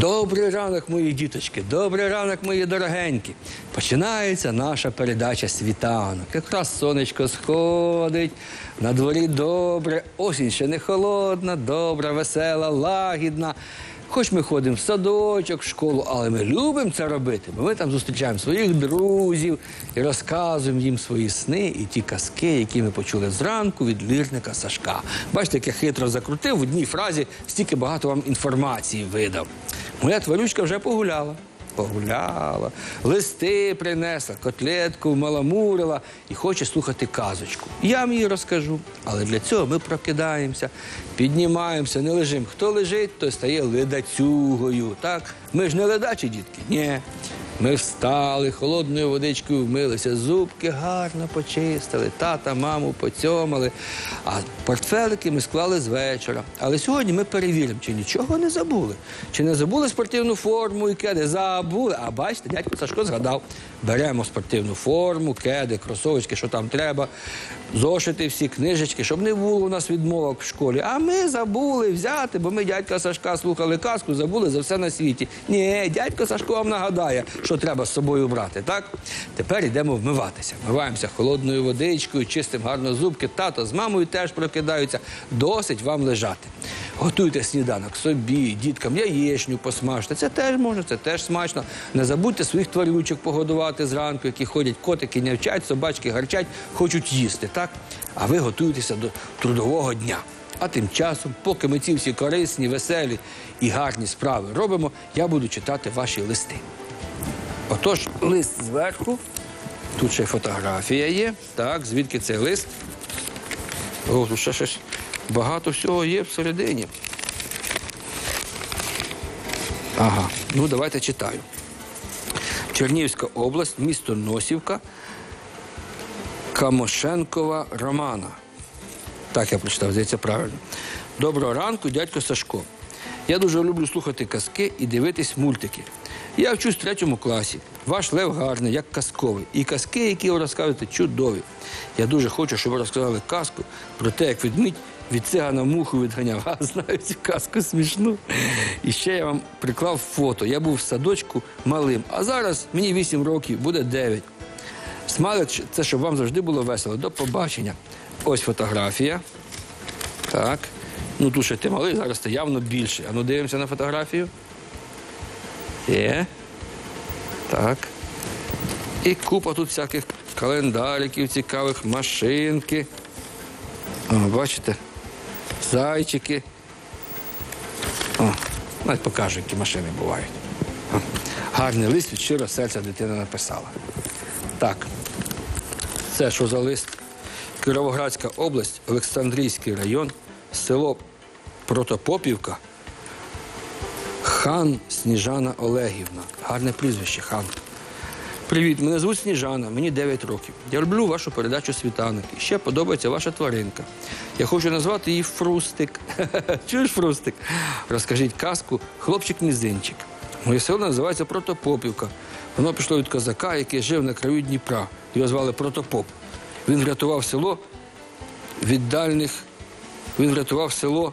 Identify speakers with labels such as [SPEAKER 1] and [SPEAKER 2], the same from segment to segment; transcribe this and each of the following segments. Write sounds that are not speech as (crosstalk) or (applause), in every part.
[SPEAKER 1] Добрий ранок, мої діточки, добрий ранок, мої дорогенькі. Починається наша передача світанок. Якраз сонечко сходить, на дворі добре, осінь ще не холодна, добра, весела, лагідна. Хоч ми ходимо в садочок, в школу, але ми любимо це робити, бо ми там зустрічаємо своїх друзів і розказуємо їм свої сни і ті казки, які ми почули зранку від лірника Сашка. Бачите, як я хитро закрутив в одній фразі, стільки багато вам інформації видав. Моя тварючка вже погуляла. Погуляла, листи принесла, котлетку маламурила і хоче слухати казочку. Я вам її розкажу. Але для цього ми прокидаємося, піднімаємося, не лежимо. Хто лежить, той стає ледацюгою. Так? Ми ж не ледачі, дітки? Ні. Ми встали, холодною водичкою вмилися, зубки гарно почистили, тата, маму поцьомали, а портфелики ми склали з вечора. Але сьогодні ми перевіримо, чи нічого не забули. Чи не забули спортивну форму і кеди? Забули. А бачите, дядько Сашко згадав. Беремо спортивну форму, кеди, кросовочки, що там треба, зошити всі книжечки, щоб не було у нас відмовок в школі. А ми забули взяти, бо ми дядька Сашка слухали казку, забули за все на світі. Ні, дядько Сашко вам нагадає, що треба з собою брати. Так? Тепер йдемо вмиватися. Вмиваємося холодною водичкою, чистимо гарно зубки. Тато з мамою теж прокидаються. Досить вам лежати. Готуйте сніданок собі, діткам яєчню посмажте. Це теж можна, це теж смачно. Не забудьте своїх тварючок погодувати зранку, які ходять котики, нявчать, собачки гарчать, хочуть їсти. Так? А ви готуєтеся до трудового дня. А тим часом, поки ми ці всі корисні, веселі і гарні справи робимо, я буду читати ваші листи. Отож, лист зверху. Тут ще фотографія є. Так, звідки цей лист? О, тут ще щось багато всього є всередині. Ага, ну давайте читаю. Чернігівська область, місто Носівка, Камошенкова Романа. Так я прочитав, здається, правильно. Доброго ранку, дядько Сашко. Я дуже люблю слухати казки і дивитись мультики. Я вчусь в третьому класі. Ваш лев гарний, як казковий. І казки, які ви розказуєте, чудові. Я дуже хочу, щоб ви розказали казку про те, як відмідь від цигана муху відганяв. (laughs) А знаю цю казку смішну. І ще я вам приклав фото. Я був в садочку малим, а зараз мені 8 років, буде 9. Смайлик це щоб вам завжди було весело. До побачення. Ось фотографія. Так. Ну тут ще ти малий, зараз ти явно більше. А ну дивимося на фотографію. Є. Так. І купа тут всяких календариків, цікавих, машинки. О, бачите? Зайчики. О, навіть покажу, які машини бувають. О, гарний лист від щиро серця дитина написала. Так. Це що за лист? Кіровоградська область, Олександрійський район, село Протопопівка, хан Сніжана Олегівна. Гарне прізвище хан. Привіт, мене звуть Сніжана, мені 9 років. Я люблю вашу передачу світанок. І ще подобається ваша тваринка. Я хочу назвати її Фрустик. (laughs) Чуєш, Фрустик? Розкажіть казку Хлопчик Мізинчик. Моє село називається Протопопівка. Воно пішло від козака, який жив на краю Дніпра. Його звали Протопоп. Він врятував село від дальних. Він врятував село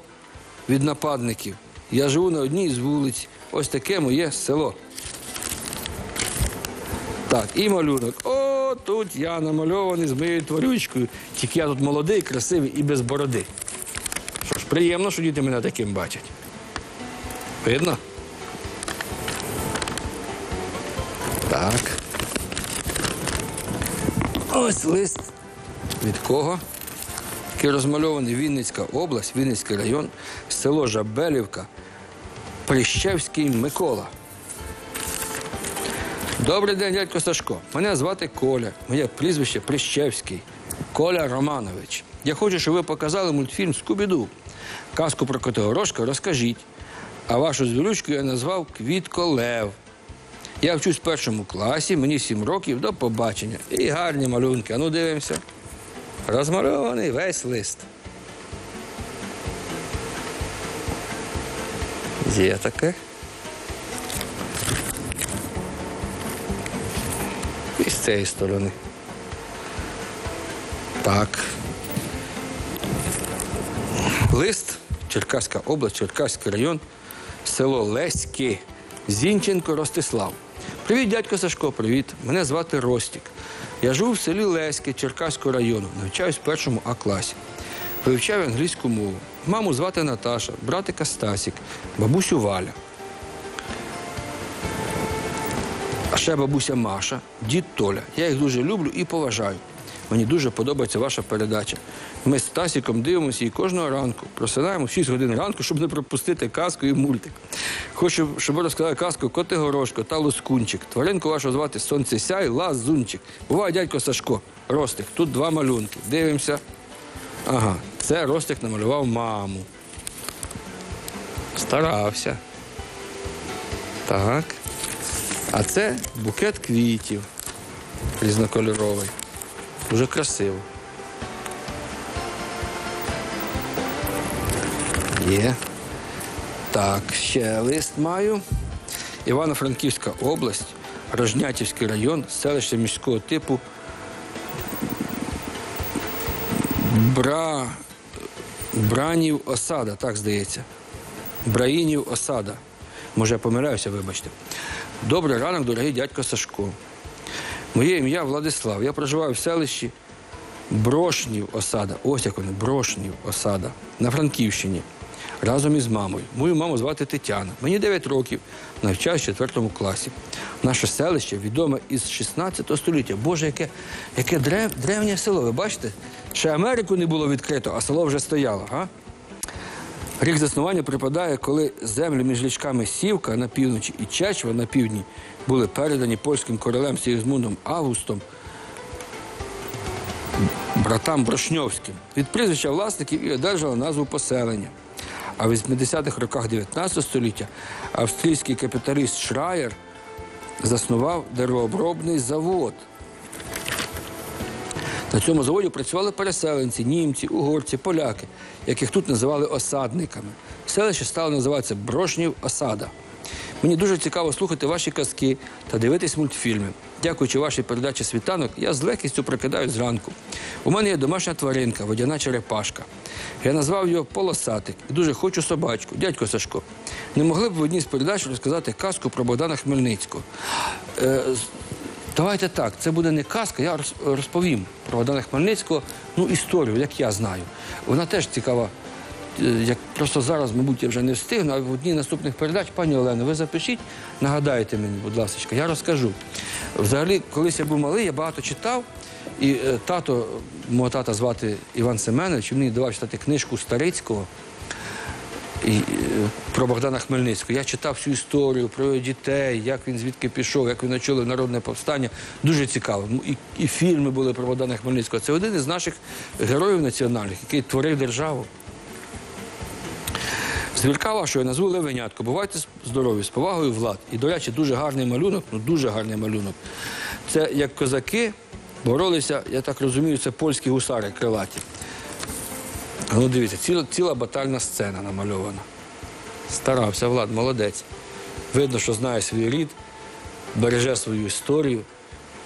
[SPEAKER 1] від нападників. Я живу на одній з вулиць. Ось таке моє село. Так, і малюнок. О, тут я намальований з моєю тварючкою. Тільки я тут молодий, красивий і без бороди. Що ж, приємно, що діти мене таким бачать. Видно? Так. Ось лист. Від кого? Який розмальований Вінницька область, Вінницький район, село Жабелівка, Прищевський Микола. Добрий день, дядько Сашко. Мене звати Коля. Моє прізвище Прищевський. Коля Романович. Я хочу, щоб ви показали мультфільм Скубіду. Казку про Котигорошка розкажіть. А вашу звірючку я назвав Квітко Лев. Я вчусь в першому класі, мені 7 років, до побачення. І гарні малюнки. А ну дивимося. Розмальований весь лист. Є таке. І з цієї сторони. Так. Лист, Черкаська область, Черкаський район, село Леськи. Зінченко Ростислав. Привіт, дядько Сашко, привіт. Мене звати Ростік. Я живу в селі Леське Черкаського району, навчаюсь в першому А класі. Вивчаю англійську мову. Маму звати Наташа, братика Стасік, бабусю Валя. А ще бабуся Маша, дід Толя. Я їх дуже люблю і поважаю. Мені дуже подобається ваша передача. Ми з Стасіком дивимося її кожного ранку. Просинаємо в 6 годин ранку, щоб не пропустити казку і мультик. Хочу, щоб ви розказали казку Коти Горошко та Лускунчик. Тваринку вашу звати Сонце Сяй, Лазунчик. Буває дядько Сашко. Ростик. Тут два малюнки. Дивимося. Ага, це Ростик намалював маму. Старався. Так. А це букет квітів різнокольоровий. Дуже красиво. Є. Так, ще лист маю. Івано-Франківська область, Рожнятівський район, селище міського типу. Бра... Бранів осада, так здається. Браїнів осада. Може, я помиляюся, вибачте. Добрий ранок, дорогий дядько Сашко. Моє ім'я Владислав. Я проживаю в селищі Брошнів осада. Ось як вони, Брошнів осада на Франківщині. Разом із мамою. Мою маму звати Тетяна. Мені 9 років, навчаюсь в 4 класі. Наше селище відоме із 16 століття. Боже, яке, яке древ, древнє село. Ви бачите? Ще Америку не було відкрито, а село вже стояло. А? Рік заснування припадає, коли землі між річками Сівка на півночі і Чечва на півдні були передані польським королем Сігізмундом Августом, братам Брошньовським. Від прізвища власників і одержала назву поселення. А в 80-х роках 19 століття австрійський капіталіст Шраєр заснував деревообробний завод. На цьому заводі працювали переселенці, німці, угорці, поляки, яких тут називали осадниками. Селище стало називатися Брошнів Осада. Мені дуже цікаво слухати ваші казки та дивитись мультфільми. Дякуючи вашій передачі світанок, я з легкістю прокидаю зранку. У мене є домашня тваринка, водяна черепашка. Я назвав його Полосатик і дуже хочу собачку. Дядько Сашко, не могли б в одній з передач розказати казку про Богдана Хмельницького? Е, Давайте так, це буде не казка, я розповім про Богдана Хмельницького, ну, історію, як я знаю. Вона теж цікава. Е, Як просто зараз, мабуть, я вже не встигну, а в одній наступних передач, пані Олено, ви запишіть, нагадайте мені, будь ласка, я розкажу. Взагалі, колись я був малий, я багато читав, і е, тато, мого тата звати Іван Семенович, він мені давав читати книжку Старицького е, про Богдана Хмельницького. Я читав всю історію про його дітей, як він звідки пішов, як він очолив народне повстання. Дуже цікаво. І фільми були про Богдана Хмельницького. Це один із наших героїв національних, який творив державу. Звірка вашого я назву Левенятко. Бувайте здорові, з повагою влад. І, до речі, дуже гарний малюнок, ну дуже гарний малюнок. Це як козаки боролися, я так розумію, це польські гусари крилаті. Ну, дивіться, ціла, ціла батальна сцена намальована. Старався, Влад, молодець. Видно, що знає свій рід, береже свою історію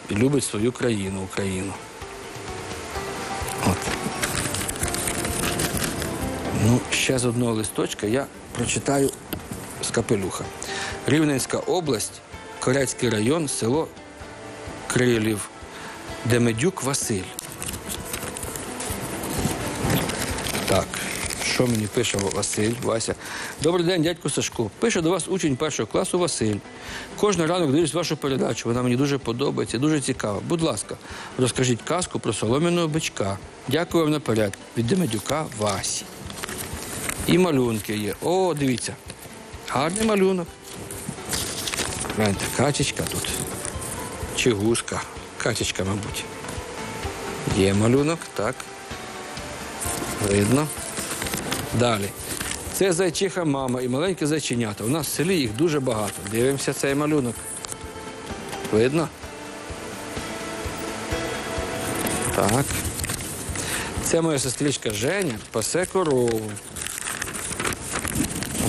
[SPEAKER 1] і любить свою країну, Україну. От. Ну, ще з одного листочка я прочитаю з капелюха. Рівненська область, Корецький район, село Крилів, Демедюк Василь. Так, що мені пише Василь, Вася? Добрий день, дядько Сашко. Пише до вас учень першого класу Василь. Кожен ранок дивлюсь вашу передачу. Вона мені дуже подобається, дуже цікава. Будь ласка, розкажіть казку про солом'яного бичка. Дякую вам наперед. Від Демедюка Васі. І малюнки є. О, дивіться. Гарний малюнок. Гляньте, качечка тут. Чи гуска. Качечка, мабуть. Є малюнок, так. Видно. Далі. Це зайчиха мама і маленькі зайченята. У нас в селі їх дуже багато. Дивимося цей малюнок. Видно? Так. Це моя сестричка Женя пасе корову.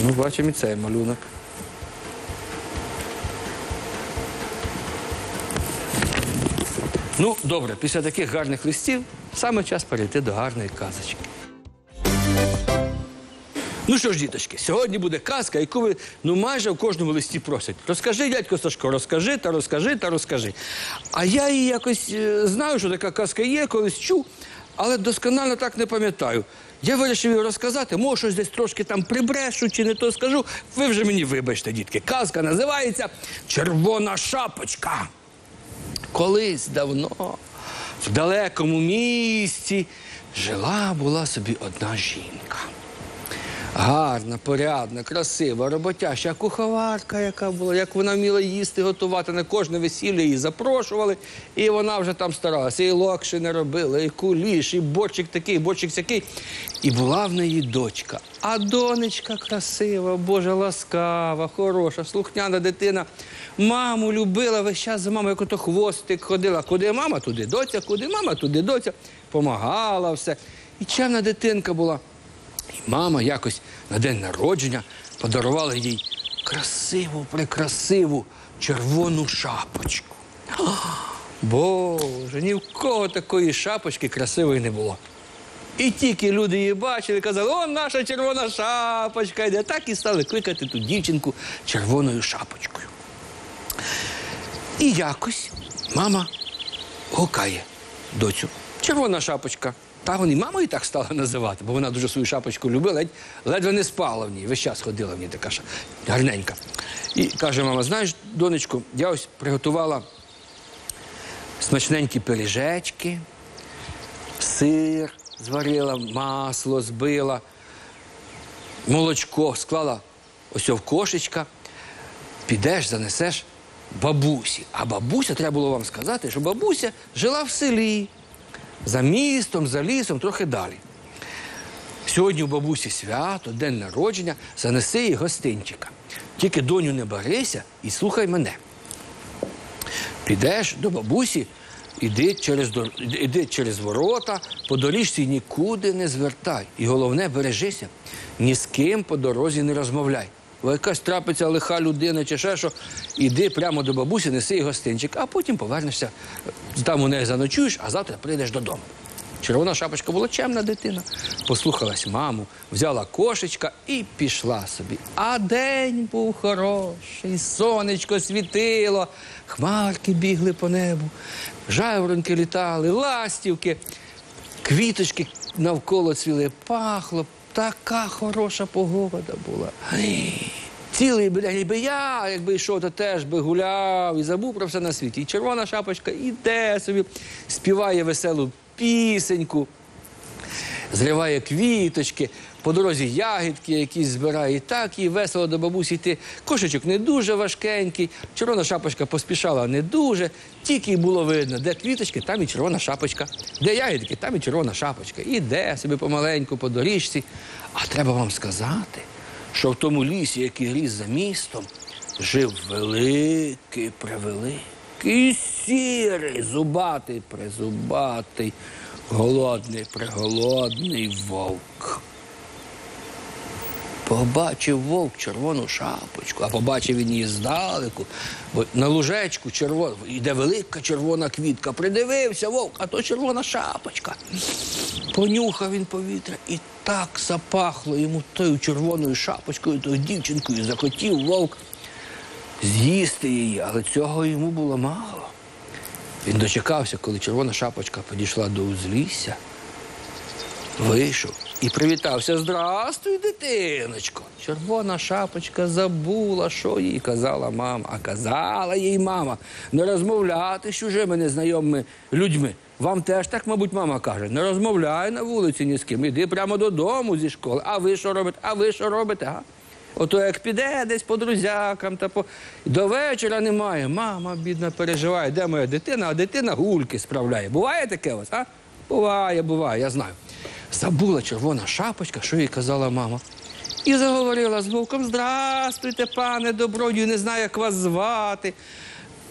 [SPEAKER 1] Ми бачимо і цей малюнок. Ну, добре, після таких гарних листів саме час перейти до гарної казочки. Ну що ж, діточки, сьогодні буде казка, яку ви ну майже в кожному листі просять. Розкажи, дядько Сашко, розкажи та розкажи та розкажи. А я її якось е, знаю, що така казка є, колись чув, але досконально так не пам'ятаю. Я вирішив його розказати, може щось десь трошки там прибрешу чи не то скажу. Ви вже мені вибачте, дітки. Казка називається Червона шапочка. Колись давно в далекому місті жила була собі одна жінка. Гарна, порядна, красива, роботяща куховарка, яка була, як вона вміла їсти, готувати на кожне весілля її запрошували, і вона вже там старалася. І локшини робила, і куліш, і борчик такий, і борчик сякий. І була в неї дочка. А донечка красива, боже, ласкава, хороша, слухняна дитина. Маму любила весь час за мамою, як ото хвостик ходила. Куди мама, туди доця, куди мама, туди доця. Помагала все. І чемна дитинка була. І мама якось на день народження подарувала їй красиву, прекрасиву червону шапочку. Боже, ні в кого такої шапочки красивої не було. І тільки люди її бачили, казали, о, наша червона шапочка йде. Так і стали кликати ту дівчинку червоною шапочкою. І якось мама гукає доцю. Червона шапочка. Та вони мамою так стала називати, бо вона дуже свою шапочку любила, ледве не спала в ній, весь час ходила в ній така ша- гарненька. І каже мама: знаєш, донечко, я ось приготувала смачненькі пиріжечки, сир зварила, масло збила, молочко склала ось в кошечка підеш, занесеш бабусі. А бабуся, треба було вам сказати, що бабуся жила в селі, за містом, за лісом, трохи далі. Сьогодні у бабусі свято, день народження, занеси їй гостинчика. Тільки доню не барися і слухай мене. Підеш до бабусі, іди через, іди через ворота, по доріжці нікуди не звертай. І головне, бережися, ні з ким по дорозі не розмовляй. Бо якась трапиться лиха людина чи ще що, іди прямо до бабусі, неси їй гостинчик, а потім повернешся, там у неї заночуєш, а завтра прийдеш додому. Червона шапочка була чемна дитина. Послухалась маму, взяла кошечка і пішла собі. А день був хороший, сонечко світило, хмарки бігли по небу, жайворонки літали, ластівки, квіточки навколо цвіли, пахло. Така хороша погода була. Цілий бля, якби я, якби йшов, то теж би гуляв і забув про все на світі. І червона шапочка іде собі, співає веселу пісеньку, зриває квіточки, по дорозі ягідки якісь збирає. І так їй весело до бабусі йти. Кошечок не дуже важкенький, червона шапочка поспішала не дуже. Тільки й було видно, де квіточки, там і червона шапочка, де ягідки, там і червона шапочка. Іде собі помаленьку по доріжці. А треба вам сказати, що в тому лісі, який ріс за містом, жив великий, превеликий, сірий, зубатий, призубатий, голодний, приголодний вовк. Побачив вовк червону шапочку, а побачив він її здалеку, бо на лужечку червона, йде велика червона квітка. Придивився вовк, а то червона шапочка. Понюхав він повітря і так запахло йому тою червоною шапочкою, тою дівчинкою. Захотів вовк з'їсти її, але цього йому було мало. Він дочекався, коли червона шапочка підійшла до узлісся, вийшов і привітався. Здрастуй, дитиночко. Червона шапочка забула, що їй казала мама. А казала їй мама не розмовляти з чужими незнайомими людьми. Вам теж так, мабуть, мама каже, не розмовляй на вулиці ні з ким, іди прямо додому зі школи. А ви що робите? А ви що робите? А? Ото як піде десь по друзякам та по до вечора немає. Мама бідна переживає, де моя дитина, а дитина гульки справляє. Буває таке у вас, а? Буває, буває, я знаю. Забула червона шапочка, що їй казала мама. І заговорила з вовком: Здрастуйте, пане добродію, не знаю, як вас звати.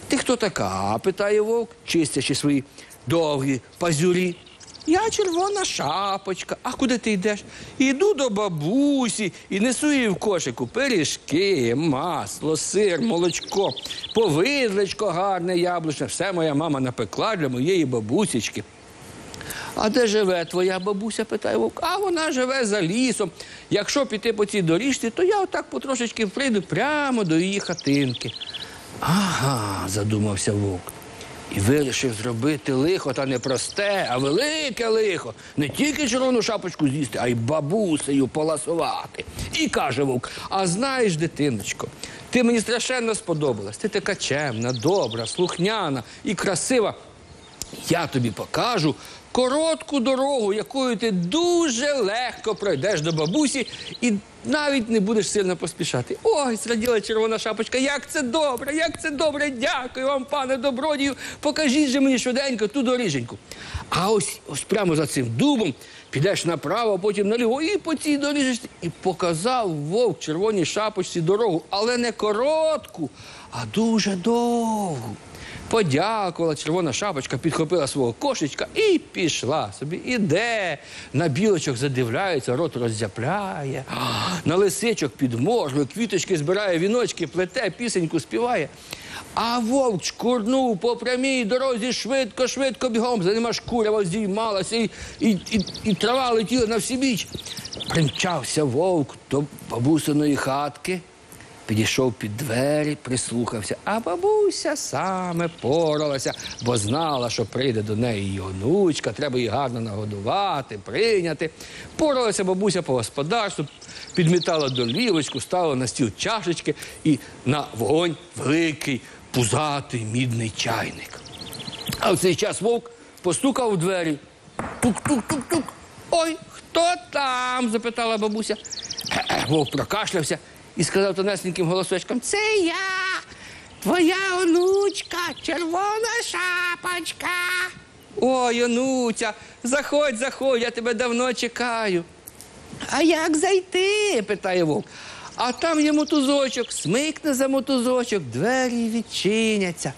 [SPEAKER 1] Ти хто така? питає вовк, чистячи свої довгі пазюрі. Я червона шапочка. А куди ти йдеш? Іду до бабусі і несу їй в кошику пиріжки, масло, сир, молочко, повидлечко гарне, яблучне. Все моя мама напекла для моєї бабусечки. А де живе твоя бабуся? питає вовк. А вона живе за лісом. Якщо піти по цій доріжці, то я отак потрошечки прийду прямо до її хатинки. Ага, задумався вовк. І вирішив зробити лихо, та не просте, а велике лихо. Не тільки червону шапочку з'їсти, а й бабусею поласувати. І каже вовк: а знаєш, дитиночко, ти мені страшенно сподобалась. Ти така чемна, добра, слухняна і красива. Я тобі покажу коротку дорогу, якою ти дуже легко пройдеш до бабусі і навіть не будеш сильно поспішати. Ой, зраділа червона шапочка, як це добре, як це добре. Дякую вам, пане добродію. Покажіть же мені швиденько ту доріженьку. А ось ось прямо за цим дубом підеш направо, потім наліво, і по цій доріжечці. І показав вовк червоній шапочці дорогу, але не коротку, а дуже довгу. Подякувала червона шапочка, підхопила свого кошечка і пішла собі. Іде, на білочок задивляється, рот роззяпляє, на лисичок підморгує, квіточки збирає, віночки, плете, пісеньку співає. А вовк шкурнув по прямій дорозі швидко, швидко бігом. За ним аж курява здіймалася, і, і, і, і трава летіла на всі біч. Примчався вовк до бабусиної хатки. Підійшов під двері, прислухався, а бабуся саме поралася, бо знала, що прийде до неї її онучка, треба її гарно нагодувати, прийняти. Поралася бабуся по господарству, підмітала долівочку, ставила на стіл чашечки і на вогонь великий пузатий мідний чайник. А в цей час вовк постукав у двері. Тук-тук-тук-тук. Ой, хто там? запитала бабуся. Вовк прокашлявся і сказав тонесеньким голосочком: Це я, твоя онучка, червона шапочка. Ой, онуця, заходь, заходь, я тебе давно чекаю. А як зайти? питає вовк. А там є мотузочок, смикне за мотузочок, двері відчиняться.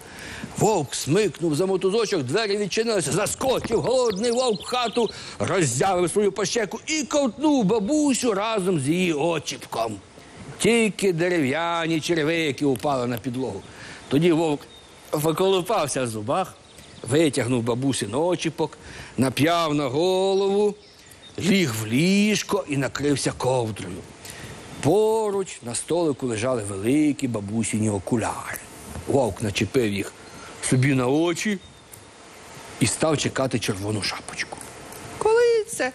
[SPEAKER 1] Вовк смикнув за мотузочок, двері відчинилися, заскочив голодний вовк в хату, роззявив свою пащеку і ковтнув бабусю разом з її очіпком. Тільки дерев'яні черевики упали на підлогу. Тоді вовк поколупався в зубах, витягнув бабусин очіпок, нап'яв на голову, ліг в ліжко і накрився ковдрою. Поруч на столику лежали великі бабусіні окуляри. Вовк начепив їх собі на очі і став чекати червону шапочку. Коли це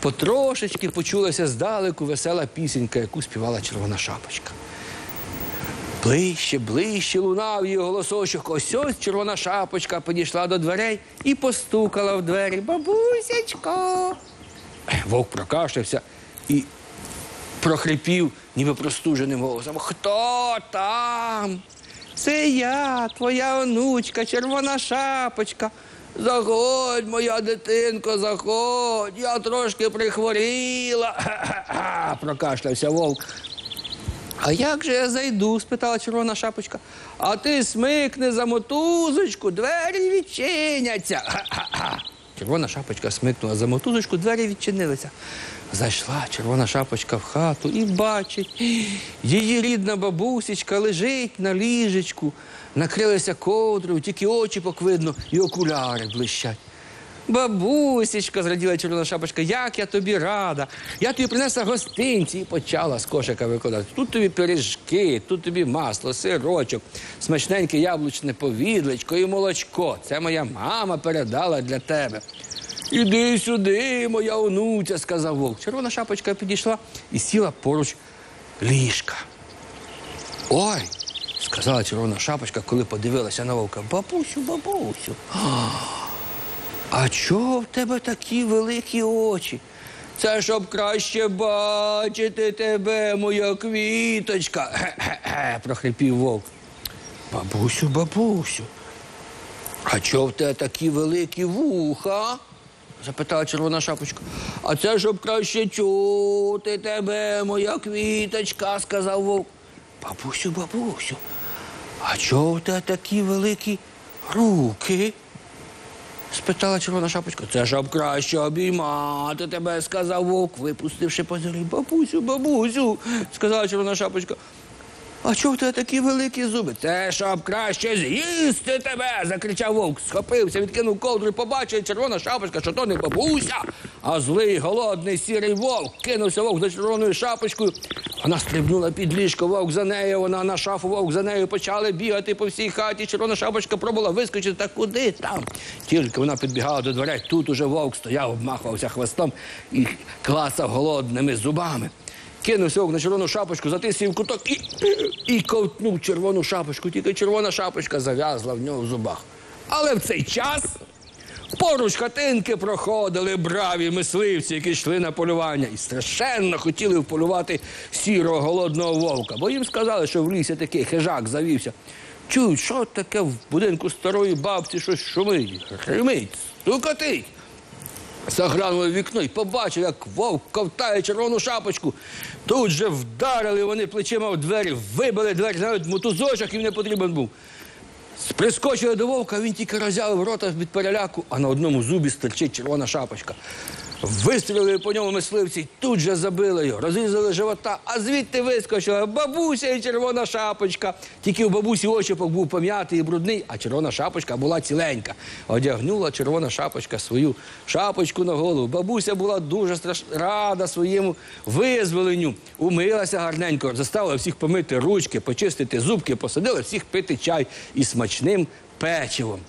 [SPEAKER 1] потрошечки почулася здалеку весела пісенька, яку співала червона шапочка. Ближче, ближче лунав її голосочок. Ось ось червона шапочка підійшла до дверей і постукала в двері. Бабусячко. Вовк прокашлявся і прохрипів, ніби простуженим голосом. Хто там? Це я, твоя онучка, червона шапочка. Заходь, моя дитинко, заходь. Я трошки прихворіла. (coughs) прокашлявся вовк. А як же я зайду? спитала червона шапочка. А ти смикни за мотузочку, двері відчиняться. (coughs) Червона шапочка смикнула за мотузочку, двері відчинилися. Зайшла червона шапочка в хату і бачить, її рідна бабусечка лежить на ліжечку, накрилася ковдрою, тільки очі поквидно і окуляри блищать. Бабусечка, зраділа червона шапочка, як я тобі рада. Я тобі принесла гостинці і почала з кошика викладати. Тут тобі пиріжки, тут тобі масло, сирочок, смачненьке яблучне повідлечко і молочко. Це моя мама передала для тебе. Іди сюди, моя онуця, сказав вовк. Червона шапочка підійшла і сіла поруч ліжка. Ой, сказала червона шапочка, коли подивилася на вовка. Бабусю, бабусю. А чого в тебе такі великі очі? Це щоб краще бачити тебе, моя квіточка. Ге-ге-ге, (coughs) прохрипів вовк. Бабусю, бабусю. А чого в тебе такі великі вуха? запитала червона шапочка. А це щоб краще чути тебе, моя квіточка, сказав вовк. Бабусю, бабусю, а чого у тебе такі великі руки? спитала червона шапочка. Це щоб краще обіймати тебе, сказав вовк, випустивши позорі. Бабусю, бабусю, сказала червона шапочка. А чого в тебе такі великі зуби? Те, щоб краще з'їсти тебе. закричав вовк. Схопився, відкинув ковдру і побачив червона шапочка, що то не бабуся, а злий, голодний, сірий вовк. Кинувся вовк за червоною шапочкою. Вона стрибнула під ліжко, вовк за нею, вона на шафу, вовк за нею почали бігати по всій хаті. Червона шапочка пробувала вискочити, та куди там. Тільки вона підбігала до дверей. Тут уже вовк стояв, обмахувався хвостом і клацав голодними зубами. Кинувся вовк на червону шапочку, затис її в куток і, і ковтнув червону шапочку. Тільки червона шапочка зав'язла в нього в зубах. Але в цей час поруч хатинки проходили браві мисливці, які йшли на полювання, і страшенно хотіли вполювати сірого голодного вовка, бо їм сказали, що в лісі такий хижак завівся. Чують, що таке в будинку старої бабці щось шумить, гримить, стукотить. Заглянули в вікно і побачив, як вовк ковтає червону шапочку. Тут же вдарили вони плечима в двері, вибили двері, навіть мотузочок їм не потрібен був. Прискочили до вовка, він тільки розявив рота від переляку, а на одному зубі стирчить червона шапочка. Вистрілили по ньому мисливці, тут же забили його, розрізали живота, а звідти вискочила бабуся і червона шапочка. Тільки у бабусі очіпок був пом'ятий і брудний, а червона шапочка була ціленька. Одягнула червона шапочка свою шапочку на голову. Бабуся була дуже страш... рада своєму визволенню. Умилася гарненько, заставила всіх помити ручки, почистити зубки, посадила всіх пити чай із смачним печивом.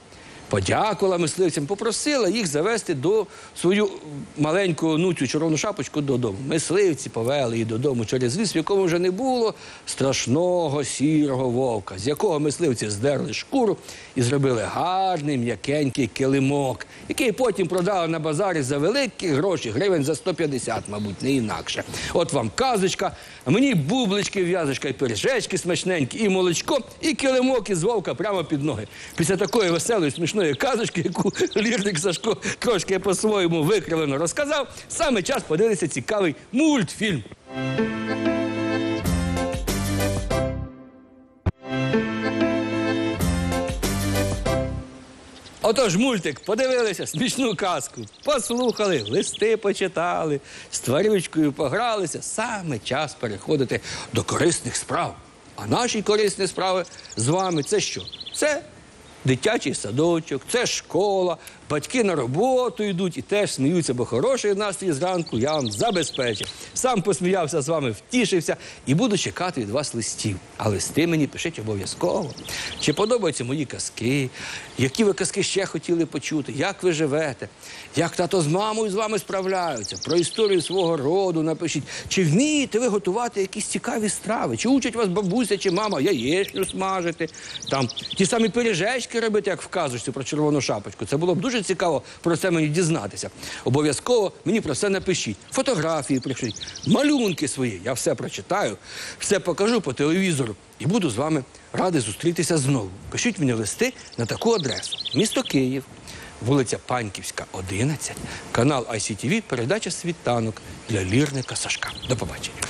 [SPEAKER 1] Подякувала мисливцям, попросила їх завести до свою маленьку онуцю червону шапочку додому. Мисливці повели її додому через ліс, в якому вже не було страшного сірого вовка, з якого мисливці здерли шкуру і зробили гарний м'якенький килимок, який потім продали на базарі за великі гроші, гривень за 150, мабуть, не інакше. От вам казочка, мені бублички, в'язочка і пиріжечки смачненькі, і молочко, і килимок із вовка прямо під ноги. Після такої веселої смішної казочки, яку лірник Сашко трошки по-своєму викривлено розказав, саме час подивитися цікавий мультфільм. Отож, мультик, подивилися смішну казку, послухали, листи почитали, з тварючкою погралися. Саме час переходити до корисних справ. А наші корисні справи з вами це що? Це дитячий садочок, це школа, батьки на роботу йдуть і теж сміються, бо хороший настрій зранку я вам забезпечив. Сам посміявся з вами, втішився і буду чекати від вас листів. А листи мені пишіть обов'язково. Чи подобаються мої казки? Які ви казки ще хотіли почути? Як ви живете? Як тато з мамою з вами справляються? Про історію свого роду напишіть. Чи вмієте ви готувати якісь цікаві страви? Чи учать вас бабуся чи мама яєчню смажити? Там ті самі пиріжечки робити, як в казочці про червону шапочку. Це було б дуже цікаво про це мені дізнатися. Обов'язково мені про це напишіть. Фотографії прийшліть, малюнки свої. Я все прочитаю, все покажу по телевізору і буду з вами радий зустрітися знову. Пишіть мені листи на таку адресу: місто Київ, вулиця Паньківська, 11, канал ICTV, передача світанок для лірника Сашка. До побачення.